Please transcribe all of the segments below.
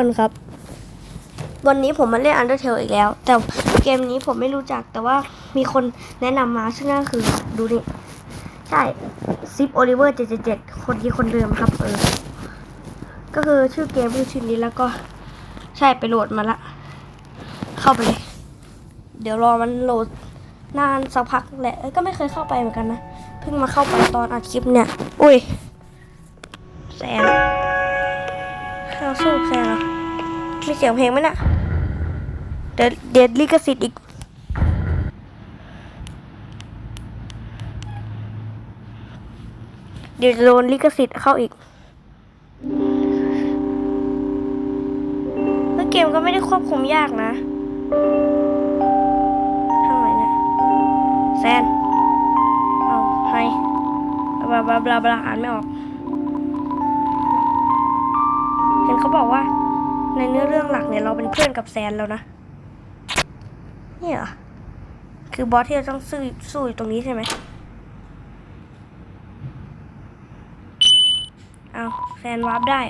คนครับ วันนี้ผมมาเล่น Undertale อีกแล้ว แต่เกมนี้ผมไม่รู้จักแต่ว่ามีคนแนะนำมาซึ่งนั่นคือดูนี่ ใช่ซิปโอลิเวอร์777คนที่คนเดิมครับเออ ก็คือชื่อเกมคือชื่อนี้แล้วก็ใช่ไปโหลดมาละ เข้าไปเลย เดี๋ยวรอมันโหลดนานสักพักแหละก็ไม่เคยเข้าไปเหมือนกันนะ เพิ่งมาเข้าไปตอนอัดคลิปเนี่ย อุ้ยแซนเราสู้แซนเหรอ มีเสียงเพลงไหมน่ะเดี๋ยวเดี๋ยวลิขสิทธิ์อีก เดี๋ยวจะโดนลิขสิทธิ์เข้าอีกแล้วเกมก็ไม่ได้ควบคุมยากนะทางไหนเนี่ยแซน เอาไฮบลาบลาบลาบลาอ่านไม่ออก เห็นเขาบอกว่า ในเนื้อเรื่องหลักเนี่ยเราเป็นเพื่อนกับแซนแล้วนะ นี่เหรอ คือบอสที่เราต้องสู้สู้อยู่ตรงนี้ใช่ไหมเอาแซนวาร์ปได้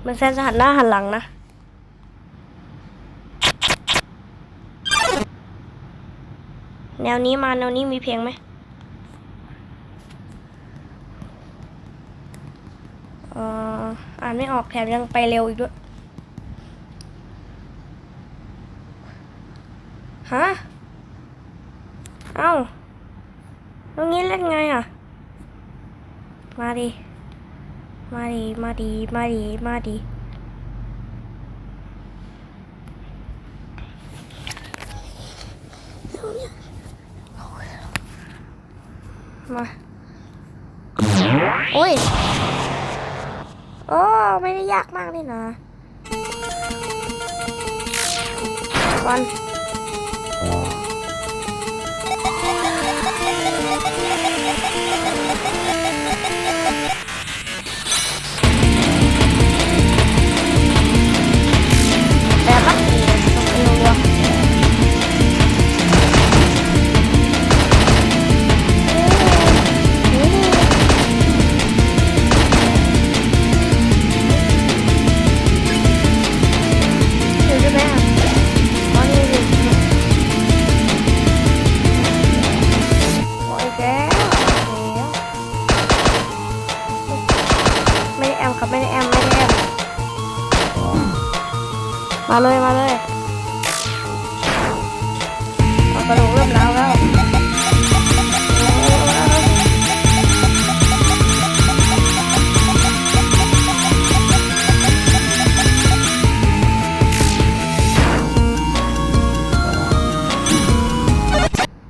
เหมันแซนจะหันหน้าหันหลังนะแนวนี้มาแนวนี้มีเพลงไหม อ่อานไม่ออกแถมยังไปเร็วอีกด้วย ฮะ เอ้าตรงนี้เล่นไงอะ มาดิ มาดิ มาดิ มาดิ มาดิมา โอ้ย โอ้ไม่ได้ยากมากเลยนะวัน มาเลยมาเลยเอากระดูกเริ่มร้าวแล้ว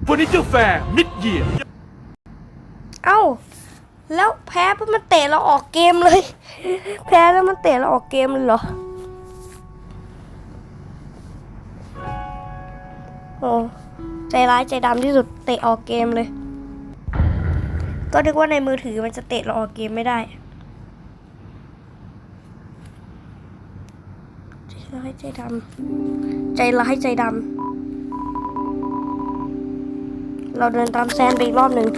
เฟอร์นิเจอร์แฟร์มิดเยียเอ้า แล้วแพ้ปุ๊บมันเตะเราออกเกมเลย แพ้แล้วมันเตะเราออกเกมเลยเหรอ โอ้ใจร้ายใจดำที่สุดเตะออกเกมเลย ก็นึกว่าในมือถือมันจะเตะเราออกเกมไม่ได้ใจร้ายใจดำใจร้ายใจดำเราเดินตามแซนไปอีกรอบหนึ่ง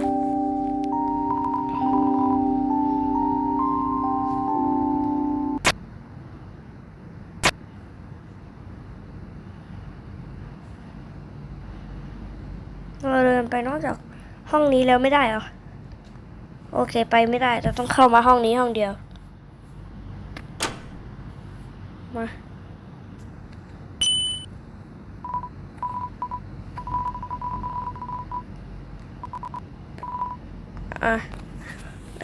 ไปนอกจากห้องนี้แล้วไม่ได้หรอ โอเคไปไม่ได้เราต้องเข้ามาห้องนี้ห้องเดียว มาอะ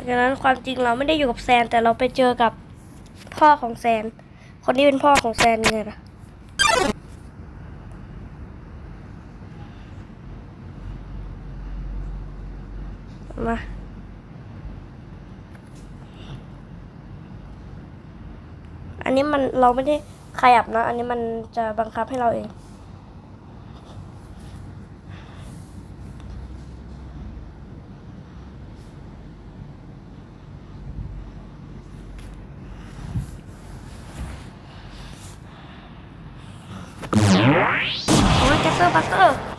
ดังนั้นความจริงเราไม่ได้อยู่กับแซนแต่เราไปเจอกับพ่อของแซน คนนี้เป็นพ่อของแซนไงล่ะ มาอันนี้มันเราไม่ได้ขยับนะ อันนี้มันจะบังคับให้เราเอง โอ้ยแกสเตอร์บัตเตอร์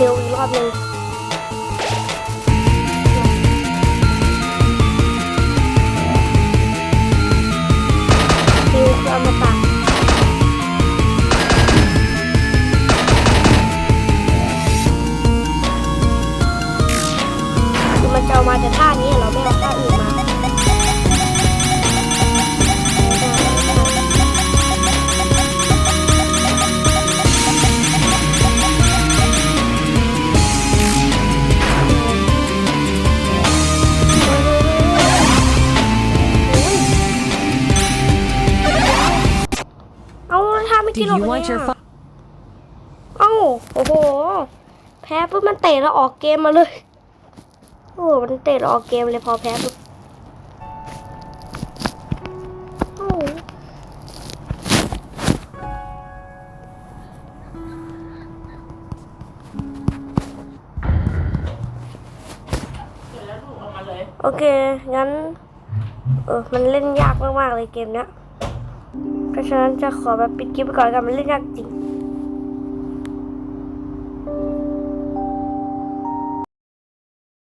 เทลอีกรอบหนึ่ง ท่าไม่ Do กินหรอก you เนี่ want your ย phone? เอ้าโอ้โห แพ้ปุ๊บมันเตะแล้วออกเกมมาเลย โอ้โหมันเตะแล้วออกเกมเลยพอแพ้ปุ๊บเอ้าโอเค งั้น เออ มันเล่นยากมาก ๆ เลยเกมเนี้ย เพราะฉะนั้นจะขอแบบปิดคลิปไปก่อนกันมันเล่นยากจริง